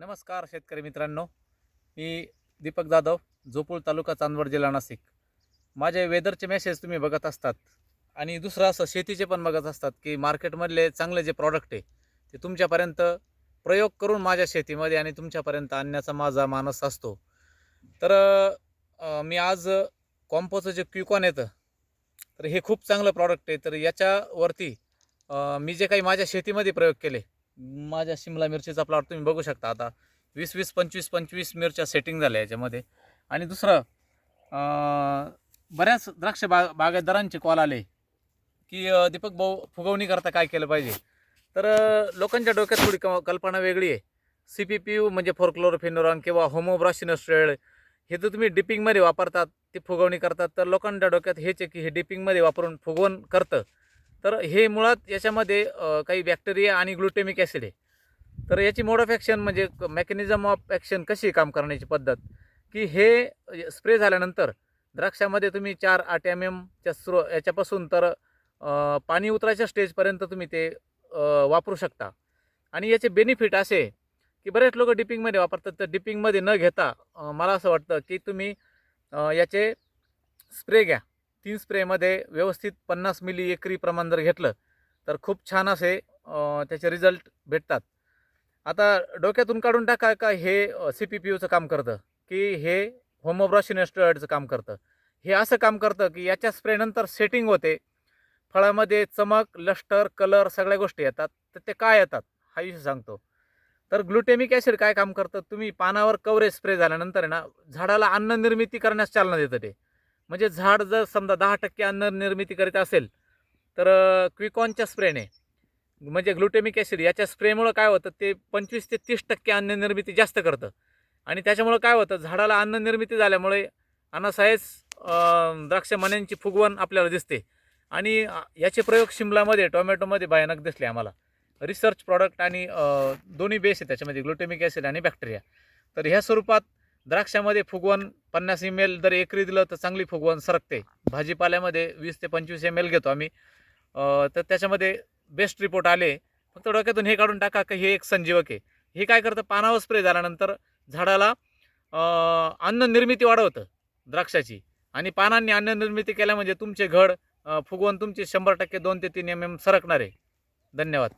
नमस्कार शेतकरी मित्रांनो. मी दीपक जाधव झोपूळ तालुका चांदवड जिल्हा नाशिक. माझे वेदरचे मेसेज तुम्ही बघत असतात आणि दुसरं असं शेतीचे पण बघत असतात की मार्केटमधले चांगले जे प्रॉडक्ट आहे ते तुमच्यापर्यंत प्रयोग करून माझ्या शेतीमध्ये आणि तुमच्यापर्यंत आणण्याचा माझा मानस असतो. तर मी आज कॉम्पोचं जे क्युकॉन येतं तर हे खूप चांगलं प्रॉडक्ट आहे. तर याच्यावरती मी जे काही माझ्या शेतीमध्ये प्रयोग केले माझ्या शिमला मिरचीचा प्लॉट तुम्ही बघू शकता आता. वीस वीस पंचवीस पंचवीस मिरच्या सेटिंग झाल्या याच्यामध्ये. आणि दुसरं बऱ्याच द्राक्ष बाग बागायतदारांचे कॉल आले की दीपक भाऊ फुगवणी करता काय केलं पाहिजे? तर लोकांच्या डोक्यात थोडी क कल्पना वेगळी आहे. सी पी पी यू म्हणजे फोरक्लोरोफिनोरॉन किंवा होमोब्रॉशिनोस्ट्रेड हे जर तुम्ही डिपिंगमध्ये वापरतात ते फुगवणी करतात तर लोकांच्या डोक्यात हेच आहे की हे डिपिंगमध्ये वापरून फुगवण करतं. तर हे मुळात याच्यामध्ये काही बॅक्टेरिया आणि ग्लुटेमिक ॲसिड आहे. तर याची मोड ऑफ ॲक्शन म्हणजे मेकॅनिझम ऑफ ॲक्शन कशी काम करण्याची पद्धत? की हे स्प्रे झाल्यानंतर द्राक्षामध्ये तुम्ही चार आठ एम एमच्या स्रो याच्यापासून तर पाणी उतरायच्या स्टेजपर्यंत तुम्ही ते वापरू शकता. आणि याचे बेनिफिट असे की बरेच लोक डिपिंगमध्ये वापरतात. तर डिपिंगमध्ये न घेता मला असं वाटतं की तुम्ही याचे स्प्रे घ्या. तीन स्प्रेमध्ये व्यवस्थित पन्नास मिली एकरी प्रमाण जर घेतलं तर खूप छान असे त्याचे रिझल्ट भेटतात. आता डोक्यातून काढून टाका का हे सी पी पी यूचं काम करतं? की हे होमोब्रॉशिनेस्टॉइडचं काम करतं? हे असं काम करतं की याच्या स्प्रेनंतर सेटिंग होते. फळामध्ये चमक लष्टर कलर सगळ्या गोष्टी येतात. तर ते काय येतात? हा विषय सांगतो. तर ग्लुटेमिक ॲसिड काय काम करतं? तुम्ही पानावर कवरेज स्प्रे झाल्यानंतर आहे ना झाडाला अन्न निर्मिती करण्यास चालना देतं ते. म्हणजे झाड जर समजा दहा टक्के अन्न निर्मिती करीत असेल तर क्विकॉनच्या स्प्रेने म्हणजे ग्लुटेमिक ॲसिड याच्या स्प्रेमुळं काय होतं ते पंचवीस ते तीस टक्के अन्न निर्मिती जास्त करतं. आणि त्याच्यामुळं काय होतं झाडाला अन्न निर्मिती झाल्यामुळे अनासायस द्राक्ष मण्यांची फुगवण आपल्याला दिसते. आणि याचे प्रयोग शिमलामध्ये टोमॅटोमध्ये भयानक दिसले आम्हाला. रिसर्च प्रॉडक्ट आणि दोन्ही बेस आहे त्याच्यामध्ये ग्लुटेमिक ॲसिड आणि बॅक्टेरिया. तर ह्या स्वरूपात द्राक्षामध्ये फुगवण पन्नास एम एल जर एकरी दिलं तर चांगली फुगवण सरकते. भाजीपाल्यामध्ये वीस ते पंचवीस एम एल घेतो आम्ही. तर त्याच्यामध्ये बेस्ट रिपोर्ट आले. फक्त डोक्यातून हे काढून टाका की हे एक संजीवक आहे. हे काय करतं? पानावर स्प्रे झाल्यानंतर झाडाला अन्न निर्मिती वाढवतं द्राक्षाची. आणि पानांनी अन्न निर्मिती केल्या म्हणजे तुमचे घड फुगवून तुमचे शंभर टक्के दोन ते तीन एम एम सरकणार आहे. धन्यवाद.